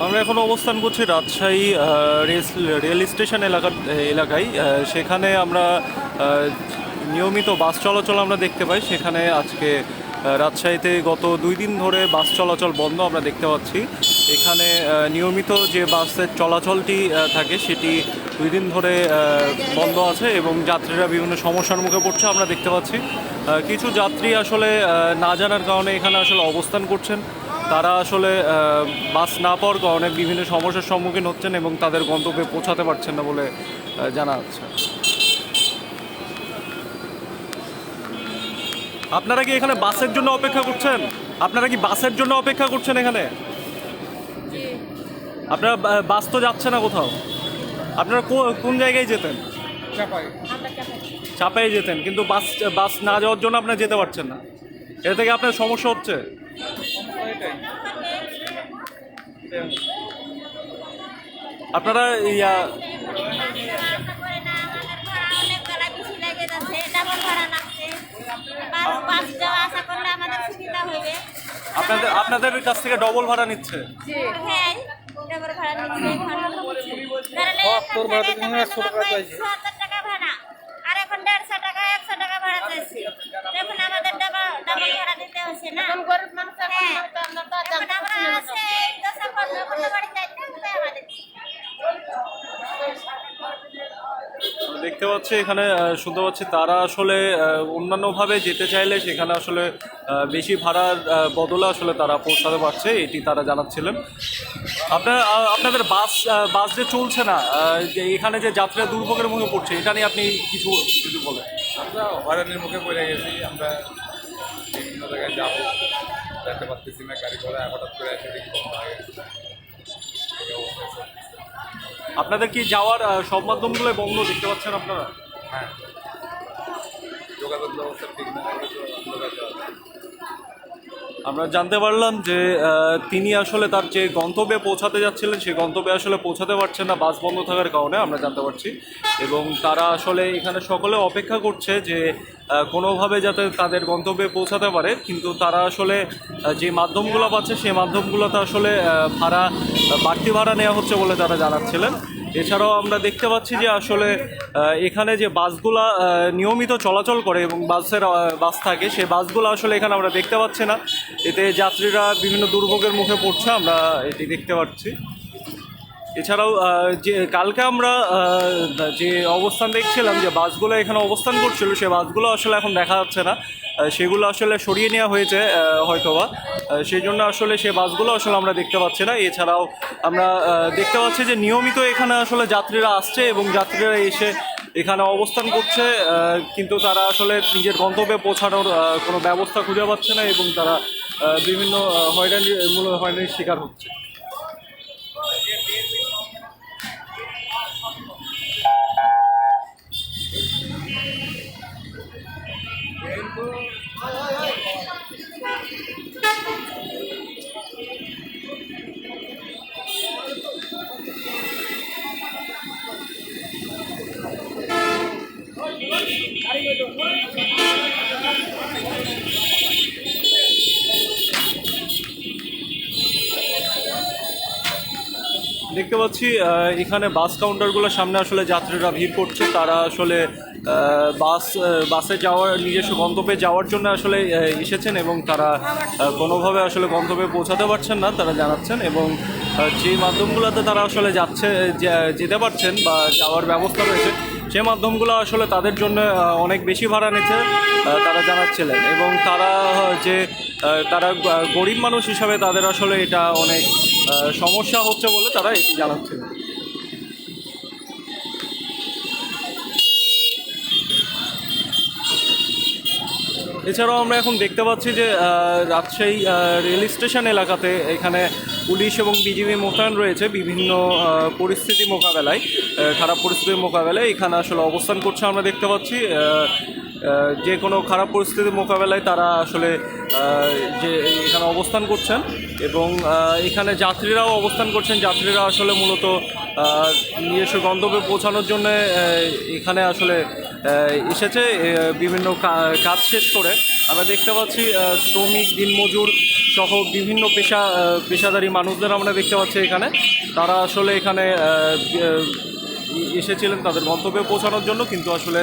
আমরা এখন অবস্থান করছি রাজশাহী রেল স্টেশন এলাকা, এলাকায়। সেখানে আমরা নিয়মিত বাস চলাচল আমরা দেখতে পাই। সেখানে আজকে রাজশাহীতে গত দুই দিন ধরে বাস চলাচল বন্ধ আমরা দেখতে পাচ্ছি। এখানে নিয়মিত যে বাসের চলাচলটি থাকে সেটি দুই দিন ধরে বন্ধ আছে এবং যাত্রীরা বিভিন্ন সমস্যার মুখে পড়ছে আমরা দেখতে পাচ্ছি। কিছু যাত্রী আসলে না জানার কারণে এখানে আসলে অবস্থান করছেন। তারা আসলে বাস না পাওয়ার কারণে বিভিন্ন সমস্যার সম্মুখীন হচ্ছেন এবং তাদের গন্তব্যে পৌঁছাতে পারছেন না বলে জানা যাচ্ছে। আপনারা কি এখানে বাসের জন্য অপেক্ষা করছেন? আপনারা কি বাসের জন্য অপেক্ষা করছেন এখানে? আপনারা বাস তো যাচ্ছে না কোথাও। আপনারা কোন জায়গায় যেতেন? চাপাই। যেতেন কিন্তু বাস বাস না যাওয়ার জন্য আপনারা যেতে পারছেন না। এটা থেকে আপনার সমস্যা হচ্ছে? আপনারা ইয়া আপনাদের আপনাদের কাছ থেকে ডবল ভাড়া নিচ্ছে? টাকা ভাড়া আর এখন দেড়শো টাকা একশো টাকা ভাড়া চাইছি এখন আমাদের ডাবল ডাবল ভাড়া দিতে হচ্ছে না। এখন গরিব মানুষ এখন আমরা আছে দশা পনেরো পনেরো বাড়ি যাইতে হবে আমাদের। দেখতে পাচ্ছি এখানে শুনতে পাচ্ছি তারা আসলে অন্যান্যভাবে যেতে চাইলে সেখানে আসলে বেশি ভাড়ার বদলে আসলে তারা পৌঁছাতে পারছে এটি তারা জানাচ্ছিলেন। আপনার আপনাদের বাস বাস যে চলছে না যে এখানে যে যাত্রা দুর্ভোগের মুখে পড়ছে এটা নিয়ে আপনি কিছু কিছু বলেন। আমরা হয়রানির মুখে পড়ে গেছি আমরা বিভিন্ন জায়গায় যাব। যেতে পারতেছি না গাড়ি ঘোড়া হঠাৎ করে এসে দেখি বন্ধ হয়ে গেছে। আপনাদের কি যাওয়ার সব মাধ্যমগুলো বন্ধ দেখতে পাচ্ছেন আপনারা? হ্যাঁ। যোগাযোগ ব্যবস্থা ঠিক না। আমরা জানতে পারলাম যে তিনি আসলে তার যে গন্তব্যে পৌঁছাতে যাচ্ছিলেন, সেই গন্তব্যে আসলে পৌঁছাতে পারছেন না, বাস বন্ধ থাকার কারণে, আমরা জানতে পারছি। এবং তারা আসলে এখানে সকলে অপেক্ষা করছে যে কোনোভাবে যাতে তাদের গন্তব্যে পৌঁছাতে পারে। কিন্তু তারা আসলে যে মাধ্যমগুলো পাচ্ছে, সেই মাধ্যমগুলোতে আসলে ভাড়া বাড়তি ভাড়া নেওয়া হচ্ছে বলে তারা জানাচ্ছিলেন। এছাড়াও আমরা দেখতে পাচ্ছি যে আসলে এখানে যে বাসগুলা নিয়মিত চলাচল করে এবং বাসের বাস থাকে, সেই বাসগুলো আসলে এখানে আমরা দেখতে পাচ্ছি না। এতে যাত্রীরা বিভিন্ন দুর্ভোগের মুখে পড়ছে, আমরা এটি দেখতে পাচ্ছি। এছাড়াও যে, কালকে আমরা যে অবস্থান দেখছিলাম যে বাসগুলো এখানে অবস্থান করছিল, সে বাসগুলো আসলে এখন দেখা যাচ্ছে না। সেগুলো আসলে সরিয়ে নেওয়া হয়েছে হয়তোবা। সেই জন্য আসলে সে বাসগুলো আসলে আমরা দেখতে পাচ্ছি না। এছাড়াও আমরা দেখতে পাচ্ছি যে নিয়মিত এখানে আসলে যাত্রীরা আসছে এবং যাত্রীরা এসে এখানে অবস্থান করছে কিন্তু তারা আসলে নিজের গন্তব্যে পৌঁছানোর কোনো ব্যবস্থা খুঁজে পাচ্ছে না এবং তারা বিভিন্ন আহ, হয়রানি মূল হয়রানির শিকার হচ্ছে। দেখতে পাচ্ছি এখানে বাস কাউন্টারগুলোর সামনে আসলে যাত্রীরা ভিড় করছে। তারা আসলে বাস বাসে যাওয়ার, নিজস্ব গন্তব্যে যাওয়ার জন্য আসলে এসেছেন এবং তারা কোনোভাবে আসলে গন্তব্যে পৌঁছাতে পারছেন না, তারা জানাচ্ছেন এবং যে মাধ্যমগুলোতে তারা আসলে যাচ্ছে যেতে পারছেন বা যাওয়ার ব্যবস্থা রয়েছে, সে মাধ্যমগুলো আসলে তাদের জন্য অনেক বেশি ভাড়া নিচ্ছে তারা জানাচ্ছিলেন এবং তারা, যে তারা গরিব মানুষ হিসাবে তাদের আসলে এটা অনেক সমস্যা হচ্ছে বলে তারা এটি জানাচ্ছিলেন এছাড়াও আমরা এখন দেখতে পাচ্ছি যে রাজশাহী রেল স্টেশন এলাকাতে এখানে পুলিশ এবং বিজিবি মোতায়েন রয়েছে বিভিন্ন পরিস্থিতি মোকাবেলায়। খারাপ পরিস্থিতির মোকাবেলায় এখানে আসলে অবস্থান করছে আমরা দেখতে পাচ্ছি। যে কোনো খারাপ পরিস্থিতির মোকাবেলায় তারা আসলে যে এখানে অবস্থান করছেন এবং এখানে যাত্রীরাও অবস্থান করছেন। যাত্রীরা আসলে মূলত নিজস্ব গন্তব্যে পৌঁছানোর জন্য এখানে আসলে এসেছে বিভিন্ন কাজ শেষ করে। আমরা দেখতে পাচ্ছি শ্রমিক, দিনমজুর সহ বিভিন্ন পেশা পেশাদারী মানুষদের আমরা দেখতে পাচ্ছি এখানে। তারা আসলে এখানে এসেছিলেন তাদের গন্তব্যে পৌঁছানোর জন্য, কিন্তু আসলে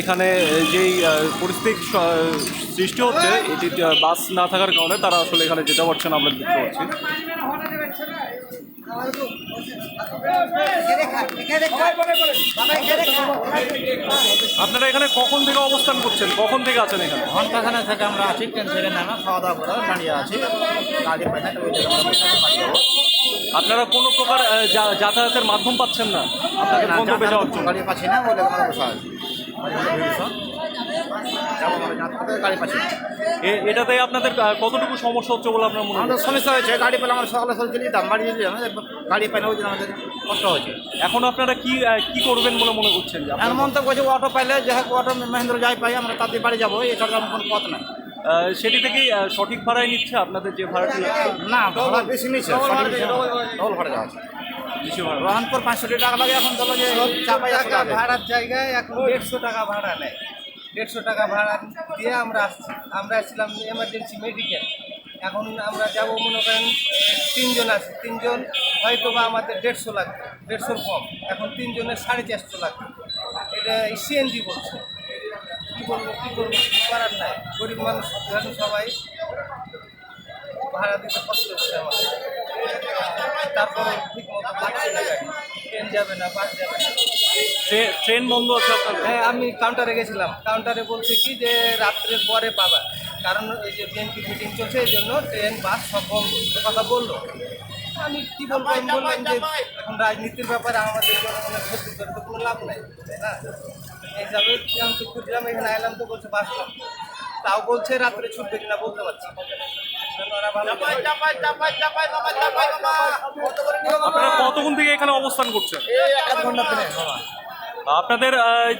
এখানে যেই পরিস্থিতি সৃষ্টি হচ্ছে, এটি বাস না থাকার কারণে তারা আসলে এখানে যেতে পারছে না, আমরা দেখতে পাচ্ছি। আপনারা এখানে কখন থেকে অবস্থান করছেন? কখন থেকে আছেন এখানে? ঘন্টাখানা থেকে আমরা আছি ট্রেন ছেড়ে নামে খাওয়া দাওয়া করা দাঁড়িয়ে আছি। গাড়ি পাই না তো। আপনারা কোনো প্রকার যাতায়াতের মাধ্যম পাচ্ছেন না? আপনাদের না, গন্তব্যে যাওয়ার জন্য। গাড়ি পাচ্ছি না বলে আমরা বসে আছি বাড়ি বসে ভীষণ। যাব আমরা যাত্রাতে গাড়ি পাচ্ছি। এটাতে আপনাদের কতটুকু সমস্যা হচ্ছে বলে আপনার মনে হয় আমাদের সমস্যা হয়েছে গাড়ি পেলে আমরা সকালে সকালে চলে যেতাম বাড়ি যেতে যেতাম। গাড়ি পাই না ওই জন্য আমাদের কষ্ট হয়েছে। এখন আপনারা কি কি করবেন বলে মনে করছেন এমন মন্তব্য করছে অটো পাইলে যে হোক অটো মহেন্দ্র যাই পাই আমরা তাদের বাড়ি যাব এটা কোনো পথ নাই। সেটি থেকে সঠিক ভাড়ায় নিচ্ছে আপনাদের যে ভাড়াটি? না ভাড়া বেশি নিচ্ছে ডবল ভাড়া যাওয়া আছে বেশি ভাড়া। রহনপুর পাঁচশো টাকা লাগে এখন ধরো যে ভাড়ার জায়গায় এখন দেড়শো টাকা ভাড়া নেয়। দেড়শো টাকা ভাড়া দিয়ে আমরা আমরা আসছিলাম এমার্জেন্সি মেডিকেল এখন আমরা যাব মনে করেন তিনজন আছে। তিনজন হয়তো বা আমাদের দেড়শো লাগবে, দেড়শোর কম। এখন তিনজনের সাড়ে চারশো লাগবে। এটা সিএনজি বলছে। কী বলব, কী করব করার নাই। গরিব মানুষ ধরেন সবাই ভাড়া দিতে কষ্ট হচ্ছে আমাদের। তারপরে ঠিক মতো ট্রেন যাবে না, বাস যাবে না। ট্রেন বন্ধ আছে আপনাদের হ্যাঁ আমি কাউন্টারে গেছিলাম। কাউন্টারে বলছে কি যে, রাত্রের পরে পাবা। কারণ এই যে বিএনপি মিটিং চলছে, এই জন্য ট্রেন, বাস সব কথা বলল। আমি কি বলব? আমি বললাম যে, এখন রাজনীতির ব্যাপারে আমাদের ক্ষতি করে তো কোনো লাভ নাই, তাই না? এই হিসাবে আমি তো খুঁজলাম এখানে এলাম তো বলছে, বাস তাও বলছে, রাত্রে ছুটবে কিনা বলতে পারছি আপনারা কতক্ষণ থেকে এখানে অবস্থান করছেন? আপনাদের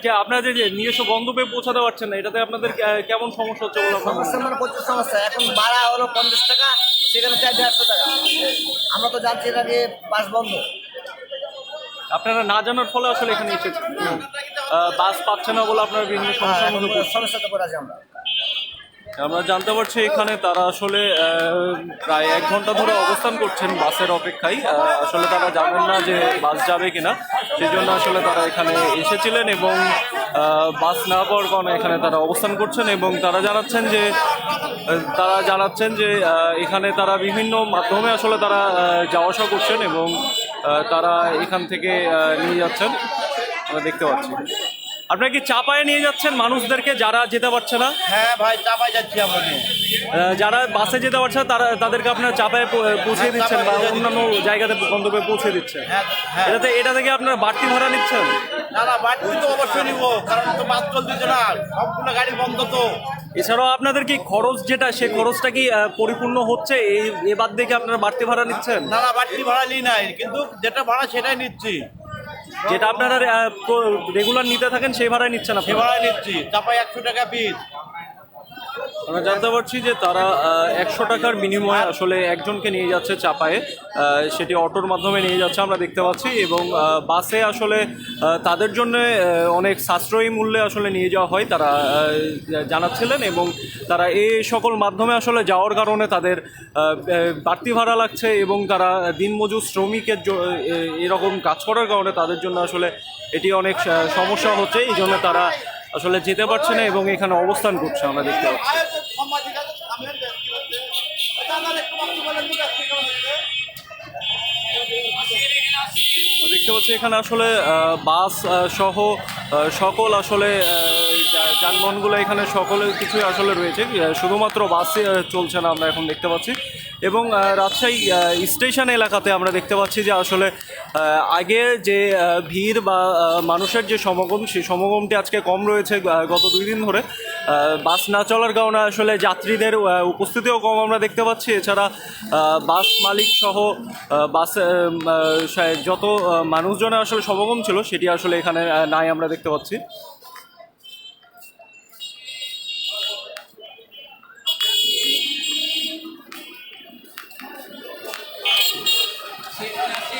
যে আপনারা যে নিজস্ব গন্তব্যে পৌঁছাতে পারছেন না এটাতে আপনাদের কেমন সমস্যা হচ্ছে বলে হয়? সমস্যা মানে প্রচুর সমস্যা। এখন ভাড়া হলো পঞ্চাশ টাকা সেখানে চার দেড়শো টাকা। আমরা তো যাচ্ছি যে বাস বন্ধ। আপনারা না জানার ফলে আসলে এখানে এসেছেন। বাস পাচ্ছে না বলে আপনারা বিভিন্ন সমস্যার মধ্যে। সমস্যাতে পড়ে আছি আমরা। আমরা জানতে পারছি এখানে তারা আসলে প্রায় এক ঘণ্টা ধরে অবস্থান করছেন বাসের অপেক্ষায়। আসলে তারা জানেন না যে বাস যাবে কিনা। সেই জন্য আসলে তারা এখানে এসেছিলেন এবং বাস না পাওয়ার কারণে এখানে তারা অবস্থান করছেন এবং তারা জানাচ্ছেন যে তারা জানাচ্ছেন যে এখানে তারা বিভিন্ন মাধ্যমে আসলে তারা যাওয়া আসা করছেন এবং তারা এখান থেকে নিয়ে যাচ্ছেন। আমরা দেখতে পাচ্ছি। আপনারা কি চাপায়ে নিয়ে যাচ্ছেন মানুষদেরকে যারা যেতে পারছে না? হ্যাঁ ভাই চাপায় যাচ্ছি আমরা যারা বাসে যেতে পারছে না, তারা তাদেরকে আপনার চাপায় পৌ- পৌঁছে দিচ্ছেন বা অন্যান্য জায়গাতে গন্তব্যে পৌঁছে দিচ্ছেন। হ্যাঁ হ্যাঁ। এটাতে এটা থেকে আপনার বাড়তি ভাড়া নিচ্ছেন? না না বাড়তি তো অবশ্যই নিবো কারণ তো বাস চলতেছে না সবগুলো গাড়ি বন্ধ তো। এছাড়াও আপনাদের কি খরচ যেটা সেই খরচটা কি পরিপূর্ণ হচ্ছে? এই এ বাদ দিয়ে আপনারা বাড়তি ভাড়া নিচ্ছেন? না না বাড়তি ভাড়া নিই নাই কিন্তু যেটা ভাড়া সেটাই নিচ্ছি। যেটা আপনারা রেগুলার নিতে থাকেন, সেই ভাড়ায় নিচ্ছেন সে ভাড়ায় নিচ্ছি। চাপাই একশো টাকা পিস আমরা জানতে পারছি যে তারা একশো টাকার বিনিময়ে আসলে একজনকে নিয়ে যাচ্ছে চাপায়ে। সেটি অটোর মাধ্যমে নিয়ে যাচ্ছে আমরা দেখতে পাচ্ছি এবং বাসে আসলে তাদের জন্য অনেক সাশ্রয়ী মূল্যে আসলে নিয়ে যাওয়া হয় তারা জানাচ্ছিলেন এবং তারা এই সকল মাধ্যমে আসলে যাওয়ার কারণে তাদের বাড়তি ভাড়া লাগছে এবং তারা দিনমজুর শ্রমিকের এরকম কাজ করার কারণে তাদের জন্য আসলে এটি অনেক সমস্যা হচ্ছে। এই জন্য তারা আসলে যেতে পারছে না এবং এখানে অবস্থান করছে, আমরা দেখতে পাচ্ছি। দেখতে পাচ্ছি এখানে আসলে বাস সহ সকল আসলে যানবাহনগুলো এখানে সকলের কিছুই আসলে রয়েছে। শুধুমাত্র বাসে চলছে না, আমরা এখন দেখতে পাচ্ছি। এবং রাজশাহী স্টেশন এলাকাতে আমরা দেখতে পাচ্ছি যে আসলে আগে যে ভিড় বা মানুষের যে সমাগম, সেই সমাগমটি আজকে কম রয়েছে গত দুই দিন ধরে। বাস না চলার কারণে আসলে যাত্রীদের উপস্থিতিও কম আমরা দেখতে পাচ্ছি। এছাড়া বাস মালিক সহ বাস যত মানুষজনের আসলে সমাগম ছিল, সেটি আসলে এখানে নাই আমরা দেখতে পাচ্ছি। Sing,